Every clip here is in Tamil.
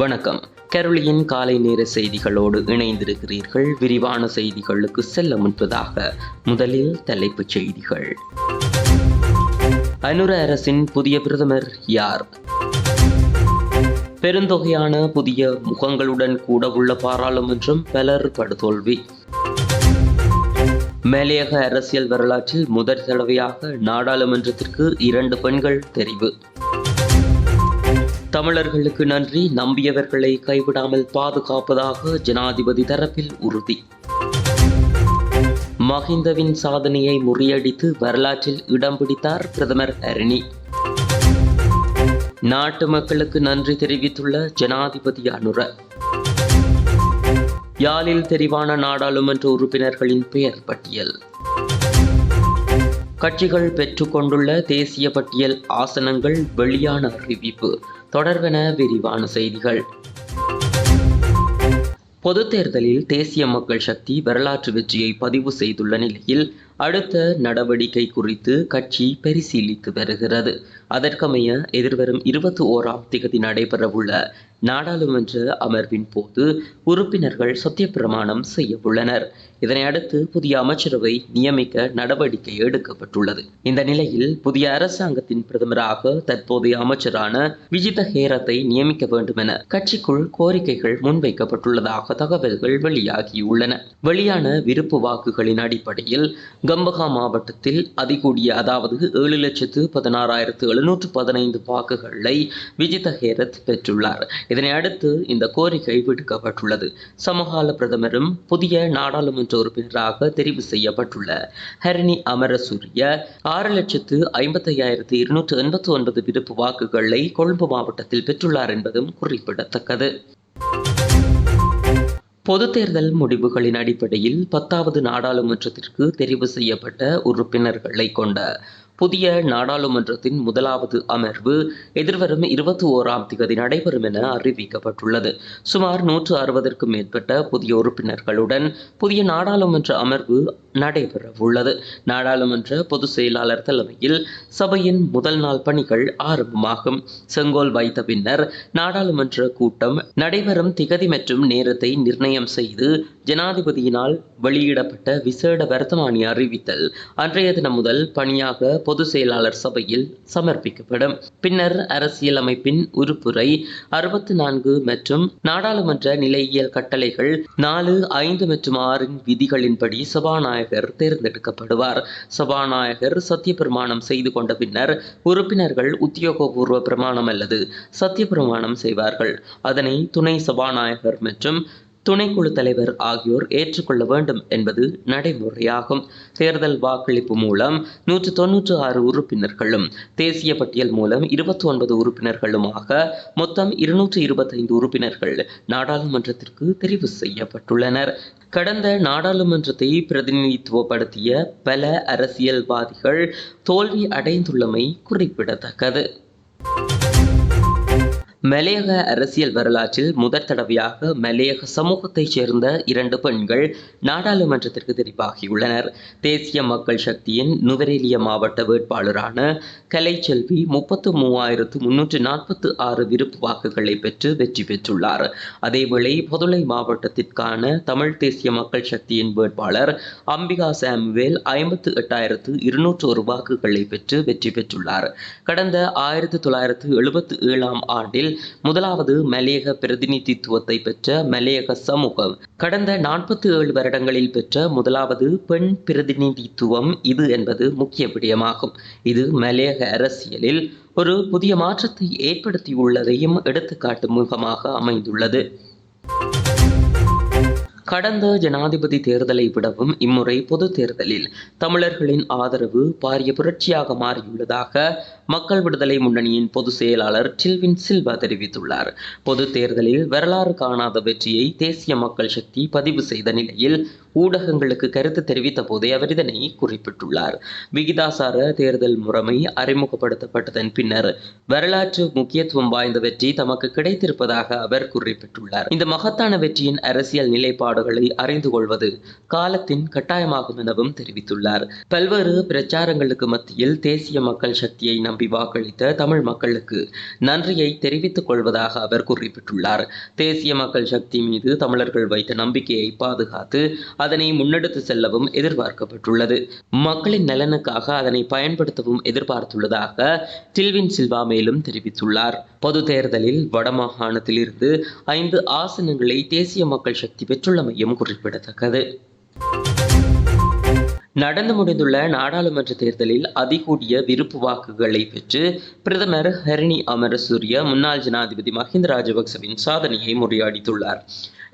வணக்கம். கரோலியின் காலை நேர செய்திகளோடு இணைந்திருக்கிறீர்கள். விரிவான செய்திகளுக்கு செல்ல முன்பதாக முதலில் தலைப்புச் செய்திகள். அனுர அரசின் புதிய பிரதமர் யார்? பெருந்தொகையான புதிய முகங்களுடன் கூட உள்ள பாராளுமன்றம் பலர் படுதோல்வி. மேலையக அரசியல் வரலாற்றில் முதற் தடவையாக நாடாளுமன்றத்திற்கு இரண்டு பெண்கள் தெரிவு. தமிழர்களுக்கு நன்றி. நம்பியவர்களை கைவிடாமல் பாதுகாப்பதாக ஜனாதிபதி தரப்பில் உறுதி. மஹிந்தவின் சாதனையை முறியடித்து வரலாற்றில் இடம் பிடித்தார் பிரதமர் அரணி. நாட்டு மக்களுக்கு நன்றி தெரிவித்துள்ள ஜனாதிபதி அனுர. யாழில் தெரிவான நாடாளுமன்ற உறுப்பினர்களின் பெயர் பட்டியல். கட்சிகள் பெற்றுக்கொண்டுள்ள தேசிய பட்டியல் ஆசனங்கள் வெளியான அறிவிப்பு. தொடர்பென விரிவான செய்திகள். பொதுத் தேர்தலில் தேசிய மக்கள் சக்தி வரலாற்று வெற்றியை பதிவு செய்துள்ள நிலையில் அடுத்த நடவடிக்கை குறித்து கட்சி பரிசீலித்து வருகிறது. அதற்கமைய எதிர்வரும் இருபத்தி ஓராம் திகதி நடைபெறவுள்ள நாடாளுமன்ற அமர்வின் போது உறுப்பினர்கள் சத்தியப்பிரமாணம் செய்ய உள்ளனர். இதனை அடுத்து புதிய அமைச்சரவை நியமிக்க நடவடிக்கை எடுக்கப்பட்டுள்ளது. இந்த நிலையில் புதிய அரசாங்கத்தின் பிரதமராக தற்போதைய அமைச்சரான விஜித ஹேரத்தை நியமிக்க வேண்டும் என கட்சிக்குள் கோரிக்கைகள் முன்வைக்கப்பட்டுள்ளதாக தகவல்கள் வெளியாகியுள்ளன. வெளியான விருப்பு வாக்குகளின் அடிப்படையில் கம்பகா மாவட்டத்தில் அதிகூடிய அதாவது ஏழு லட்சத்து பதினாறாயிரத்து எழுநூற்று பதினைந்து வாக்குகளை விஜித ஹேரத் பெற்றுள்ளார். இதனை அடுத்து இந்த கோரிக்கை விடுக்கப்பட்டுள்ளது. சமகால பிரதமரும் புதிய நாடாளுமன்ற உறுப்பினராக தெரிவு செய்யப்பட்டுள்ள ஹரணி அமரசூரிய ஆறு லட்சத்து ஐம்பத்தையாயிரத்து இருநூற்று எண்பத்தி ஒன்பது விருப்பு வாக்குகளை கொழும்பு மாவட்டத்தில் பெற்றுள்ளார் என்பதும் குறிப்பிடத்தக்கது. பொது தேர்தல் முடிவுகளின் அடிப்படையில் பத்தாவது நாடாளுமன்றத்திற்கு தெரிவு செய்யப்பட்ட உறுப்பினர்களை கொண்ட புதிய நாடாளுமன்றத்தின் முதலாவது அமர்வு எதிர்வரும் இருபத்தி ஓராம் தேதி நடைபெறும் என அறிவிக்கப்பட்டுள்ளது. சுமார் நூற்று அறுபதற்கும் மேற்பட்ட புதிய உறுப்பினர்களுடன் புதிய நாடாளுமன்ற அமர்வு நடைபெற உள்ளது. நாடாளுமன்ற பொதுச் செயலாளர் தலைமையில் சபையின் முதல் நாள் பணிகள் ஆரம்பமாகும். செங்கோல் வைத்த பின்னர் நாடாளுமன்ற கூட்டம் நடைபெறும் திகதி மற்றும் நேரத்தை நிர்ணயம் செய்து ஜனாதிபதியினால் வெளியிடப்பட்ட விசேட வர்த்தமானி அறிவித்தல். அன்றைய தினம் முதல் பணியாக பொது செயலாளர் சபையில் சமர்ப்பிக்கப்படும். பின்னர் அரசியலமைப்பின் உறுப்புரை அறுபத்தி நான்கு மற்றும் நாடாளுமன்ற நிலையியல் கட்டளைகள் நாலு ஐந்து மற்றும் ஆறின் விதிகளின்படி சபாநாயகர் தேர்ந்தெடுக்கப்படுவார். சபாநாயகர் சத்திய பிரமாணம் செய்து கொண்ட பின்னர் உறுப்பினர்கள் உத்தியோகபூர்வ பிரமாணம் அல்லது சத்திய பிரமாணம் செய்வார்கள். அதனை துணை சபாநாயகர் மற்றும் துணைக்குழு தலைவர் ஆகியோர் ஏற்றுக்கொள்ள வேண்டும் என்பது நடைமுறையாகும். தேர்தல் வாக்களிப்பு மூலம் நூற்று தொன்னூற்று ஆறு உறுப்பினர்களும் தேசிய பட்டியல் மூலம் இருபத்தி ஒன்பது உறுப்பினர்களுமாக மொத்தம் இருநூற்று இருபத்தைந்து உறுப்பினர்கள் நாடாளுமன்றத்திற்கு தெரிவு செய்யப்பட்டுள்ளனர். கடந்த நாடாளுமன்றத்தை பிரதிநிதித்துவப்படுத்திய பல அரசியல்வாதிகள் தோல்வி அடைந்துள்ளமை குறிப்பிடத்தக்கது. மலையக அரசியல் வரலாற்றில் முதற் தடவையாக மலையக சமூகத்தைச் சேர்ந்த இரண்டு பெண்கள் நாடாளுமன்றத்திற்கு தெரிவாகியுள்ளனர். தேசிய மக்கள் சக்தியின் நுவரேலிய மாவட்ட வேட்பாளரான கலைச்செல்வி முப்பத்து மூவாயிரத்து முன்னூற்று நாற்பத்து ஆறு விருப்பு வாக்குகளை பெற்று வெற்றி பெற்றுள்ளார். அதேவேளை பொதுளை மாவட்டத்திற்கான தமிழ் தேசிய மக்கள் சக்தியின் வேட்பாளர் அம்பிகா சாமுவேல் ஐம்பத்து எட்டாயிரத்து இருநூற்று ஒரு வாக்குகளை பெற்று வெற்றி பெற்றுள்ளார். கடந்த ஆயிரத்து தொள்ளாயிரத்து எழுபத்து ஏழாம் ஆண்டில் முதலாவது மலையக பிரதிநிதித்துவத்தை பெற்ற மலையக சமூகம். கடந்த நாற்பத்தி ஏழு வருடங்களில் பெற்ற முதலாவது பெண் பிரதிநிதித்துவம் இது என்பது முக்கிய விடயமாகும். இது மலையக அரசியலில் ஒரு புதிய மாற்றத்தை ஏற்படுத்தியுள்ளதையும் எடுத்துக்காட்டும் முகமாக அமைந்துள்ளது. கடந்த ஜனாதிபதி தேர்தலை விடவும் இம்முறை பொது தேர்தலில் தமிழர்களின் ஆதரவு பாரிய புரட்சியாக மாறியுள்ளதாக மக்கள் விடுதலை முன்னணியின் பொதுச் செயலாளர் டில்வின் சில்வா தெரிவித்துள்ளார். பொது தேர்தலில் வரலாறு காணாத வெற்றியை தேசிய மக்கள் சக்தி பதிவு செய்த நிலையில் ஊடகங்களுக்கு கருத்து தெரிவித்த போதே அவர் இதனை குறிப்பிட்டுள்ளார். விகிதாசார தேர்தல் முறைமை அறிமுகப்படுத்தப்பட்டதன் பின்னர் வரலாற்று முக்கியத்துவம் வாய்ந்த வெற்றி தமக்கு கிடைத்திருப்பதாக அவர் குறிப்பிட்டுள்ளார். இந்த மகத்தான வெற்றியின் அரசியல் நிலைப்பாடுகளை அறிந்து கொள்வது காலத்தின் கட்டாயமாகும் எனவும் தெரிவித்துள்ளார். பல்வேறு பிரச்சாரங்களுக்கு மத்தியில் தேசிய மக்கள் சக்தியை நம்பி நம்பி வாக்களித்த தமிழ் மக்களுக்கு நன்றியை தெரிவித்துக் கொள்வதாக அவர் குறிப்பிட்டுள்ளார். தேசிய மக்கள் சக்தி மீது தமிழர்கள் வைத்த நம்பிக்கையை பாதுகாத்து அதனை முன்னெடுத்து செல்லவும் எதிர்பார்க்கப்பட்டுள்ளது. மக்களின் நலனுக்காக அதனை பயன்படுத்தவும் எதிர்பார்த்துள்ளதாக டில்வின் சில்வா மேலும் தெரிவித்துள்ளார். பொது தேர்தலில் வடமாகாணத்தில் இருந்து ஐந்து ஆசனங்களை தேசிய மக்கள் சக்தி பெற்றுள்ளமையும் குறிப்பிடத்தக்கது. நடந்து முடிந்துள்ள நாடாளுமன்ற தேர்தலில் அதிகூடிய விருப்பு வாக்குகளை பெற்று பிரதமர் ஹரிணி அமரசூரிய முன்னாள் ஜனாதிபதி மஹிந்த ராஜபக்சவின் சாதனையை முறியடித்துள்ளார்.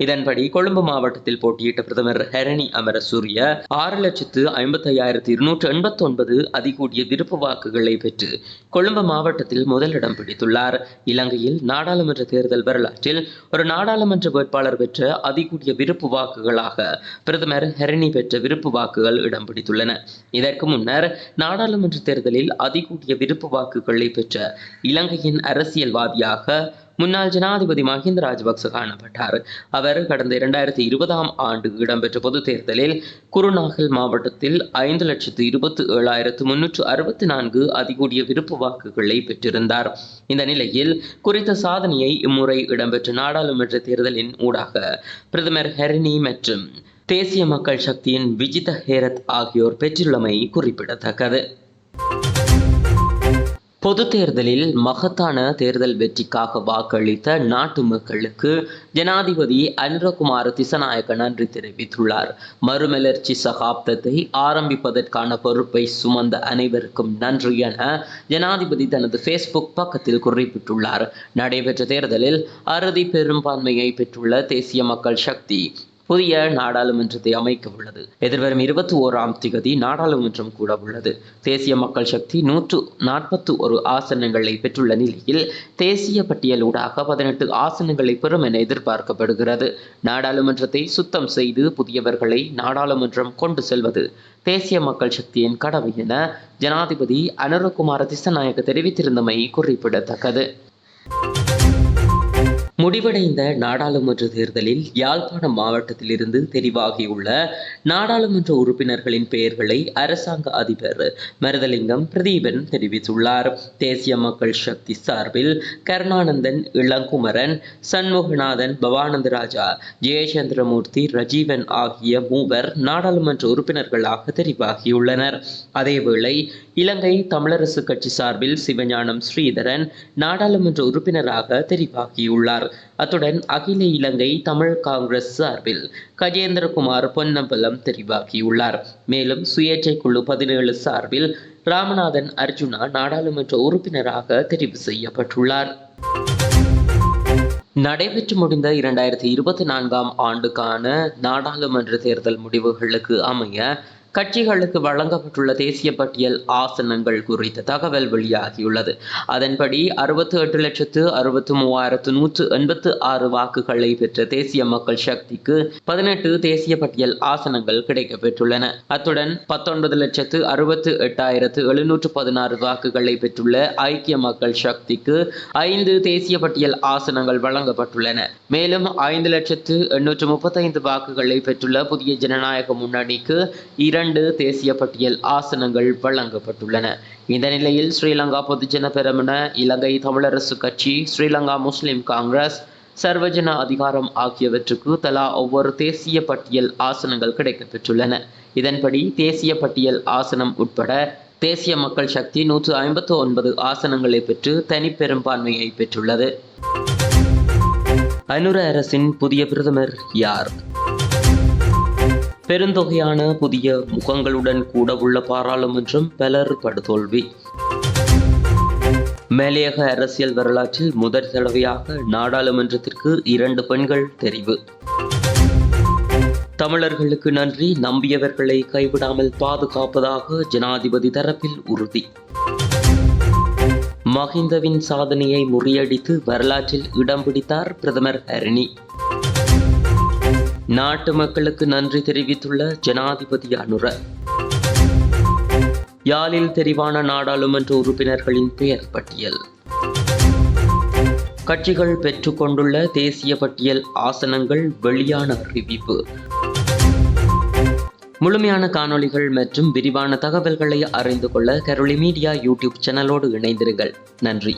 இதன்படி கொழும்பு மாவட்டத்தில் போட்டியிட்ட பிரதமர் ஹரணி அமரசூரிய ஆறு லட்சத்து ஐம்பத்தி ஐயாயிரத்தி இருநூற்று எண்பத்தி ஒன்பது அதிகூடிய விருப்பு வாக்குகளை பெற்று கொழும்பு மாவட்டத்தில் முதலிடம் பிடித்துள்ளார். இலங்கையில் நாடாளுமன்ற தேர்தல் வரலாற்றில் ஒரு நாடாளுமன்ற வேட்பாளர் பெற்ற அதிகூடிய விருப்பு வாக்குகளாக பிரதமர் ஹரணி பெற்ற விருப்பு வாக்குகள் இடம் பிடித்துள்ளன இதற்கு முன்னர் நாடாளுமன்ற தேர்தலில் அதிகூடிய விருப்பு வாக்குகளை பெற்ற இலங்கையின் அரசியல்வாதியாக முன்னாள் ஜனாதிபதி மஹிந்த ராஜபக்ச காணப்பட்டார். அவர் கடந்த இரண்டாயிரத்தி இருபதாம் ஆண்டு இடம்பெற்ற பொதுத் தேர்தலில் குருநாகல் மாவட்டத்தில் ஐந்து லட்சத்து இருபத்தி ஏழாயிரத்து முன்னூற்று அறுபத்தி நான்கு அதிகூடிய விருப்பு வாக்குகளை பெற்றிருந்தார். இந்த நிலையில் குறித்த சாதனையை இம்முறை இடம்பெற்ற நாடாளுமன்ற தேர்தலின் ஊடாக பிரதமர் ஹெரினி மற்றும் தேசிய மக்கள் சக்தியின் விஜித ஹேரத் ஆகியோர் பெற்றுள்ளமை குறிப்பிடத்தக்கது. பொது தேர்தலில் மகத்தான தேர்தல் வெற்றிக்காக வாக்களித்த நாட்டு மக்களுக்கு ஜனாதிபதி அனுரகுமார திசநாயக்க நன்றி தெரிவித்துள்ளார். மறுமலர்ச்சி சகாப்தத்தை ஆரம்பிப்பதற்கான பொறுப்பை சுமந்த அனைவருக்கும் நன்றி என ஜனாதிபதி தனது ஃபேஸ்புக் பக்கத்தில் குறிப்பிட்டுள்ளார். நடைபெற்ற தேர்தலில் அறுதி பெரும்பான்மையை பெற்றுள்ள தேசிய மக்கள் சக்தி புதிய நாடாளுமன்றத்தை அமைக்க உள்ளது. எதிர்வரும் இருபத்தி ஓராம் திகதி நாடாளுமன்றம் கூட உள்ளது. தேசிய மக்கள் சக்தி நூற்று நாற்பத்தி ஒரு ஆசனங்களை பெற்றுள்ள நிலையில் தேசிய பட்டியலூடாக பதினெட்டு ஆசனங்களை பெறும் என எதிர்பார்க்கப்படுகிறது. நாடாளுமன்றத்தை சுத்தம் செய்து புதியவர்களை நாடாளுமன்றம் கொண்டு செல்வது தேசிய மக்கள் சக்தியின் கடமை என ஜனாதிபதி அனுரகுமார திசநாயக்க தெரிவித்திருந்தமை குறிப்பிடத்தக்கது. முடிவடைந்த நாடாளுமன்ற தேர்தலில் யாழ்ப்பாணம் மாவட்டத்திலிருந்து தெரிவாகியுள்ள நாடாளுமன்ற உறுப்பினர்களின் பெயர்களை அரசாங்க அதிபர் மருதலிங்கம் பிரதீபன் தெரிவித்துள்ளார். தேசிய மக்கள் சக்தி சார்பில் கருணானந்தன் இளங்குமரன் சண்முகநாதன் பவானந்தராஜா ஜெயச்சந்திரமூர்த்தி ரஜீவன் ஆகிய மூவர் நாடாளுமன்ற உறுப்பினர்களாக தெரிவாகியுள்ளனர். அதேவேளை இலங்கை தமிழரசு கட்சி சார்பில் சிவஞானம் ஸ்ரீதரன் நாடாளுமன்ற உறுப்பினராக தெரிவாகியுள்ளார். கூறினார் அத்துடன் அகில இலங்கை தமிழ் காங்கிரஸ் சார்பில் கஜேந்திரகுமார் பொன்னம்பலம் தெரிவாகியுள்ளார். மேலும் சுயேட்சை குழு பதினேழு சார்பில் ராமநாதன் அர்ஜுனா நாடாளுமன்ற உறுப்பினராக தெரிவு செய்யப்பட்டுள்ளார். நடைபெற்று முடிந்த இரண்டாயிரத்தி இருபத்தி நான்காம் ஆண்டுக்கான நாடாளுமன்ற தேர்தல் முடிவுகளுக்கு அமைய கட்சிகளுக்கு வழங்கப்பட்டுள்ள தேசிய பட்டியல் ஆசனங்கள் குறித்த தகவல் வெளியாகியுள்ளது. அதன்படி அறுபத்தி எட்டு லட்சத்து அறுபத்தி மூவாயிரத்து நூற்று எண்பத்து ஆறு வாக்குகளை பெற்ற தேசிய மக்கள் சக்திக்கு பதினெட்டு தேசிய பட்டியல் ஆசனங்கள் கிடைக்கப்பெற்றுள்ளன. அத்துடன் பத்தொன்பது லட்சத்து அறுபத்து எட்டாயிரத்து எழுநூற்று பதினாறு வாக்குகளை பெற்றுள்ள ஐக்கிய மக்கள் சக்திக்கு ஐந்து தேசிய பட்டியல் ஆசனங்கள் வழங்கப்பட்டுள்ளன. மேலும் ஐந்து லட்சத்து எண்ணூற்று முப்பத்தைந்து வாக்குகளை பெற்றுள்ள புதிய ஜனநாயக முன்னணிக்கு இரண்டு இரண்டு தேசிய பட்டியல் ஆசனங்கள் வழங்கப்பட்டுள்ளன. இந்த நிலையில் ஸ்ரீலங்கா பொதுஜன பெரமுன இலங்கை தமிழரசு கட்சி ஸ்ரீலங்கா முஸ்லிம் காங்கிரஸ் சர்வஜன அதிகாரம் ஆகியவற்றுக்கு தலா ஒவ்வொரு தேசிய பட்டியல் ஆசனங்கள் கிடைக்கப்பெற்றுள்ளன. இதன்படி தேசிய பட்டியல் ஆசனம் உட்பட தேசிய மக்கள் சக்தி நூற்று ஐம்பத்து ஒன்பது ஆசனங்களை பெற்று தனிப்பெரும்பான்மையை பெற்றுள்ளது. அனுர அரசின் புதிய பிரதமர் யார்? பெருந்தொகையான புதிய முகங்களுடன் கூட உள்ள பாராளுமன்றம் பலர் படுதோல்வி. மேலையக அரசியல் வரலாற்றில் முதற் தடவையாக நாடாளுமன்றத்திற்கு இரண்டு பெண்கள் தெரிவு. தமிழர்களுக்கு நன்றி. நம்பியவர்களை கைவிடாமல் பாதுகாப்பதாக ஜனாதிபதி தரப்பில் உறுதி. மஹிந்தவின் சாதனையை முறியடித்து வரலாற்றில் இடம் பிடித்தார் பிரதமர் ஹரணி நாட்டு மக்களுக்கு நன்றி தெரிவித்துள்ள ஜனாதிபதி அனுர. யாழில் தெரிவான நாடாளுமன்ற உறுப்பினர்களின் பெயர் பட்டியல். கட்சிகள் பெற்றுக்கொண்டுள்ள தேசிய பட்டியல் ஆசனங்கள் வெளியான அறிவிப்பு. முழுமையான காணொளிகள் மற்றும் விரிவான தகவல்களை அறிந்து கொள்ள கரோலி மீடியா யூடியூப் சேனலோடு இணைந்திருங்கள். நன்றி.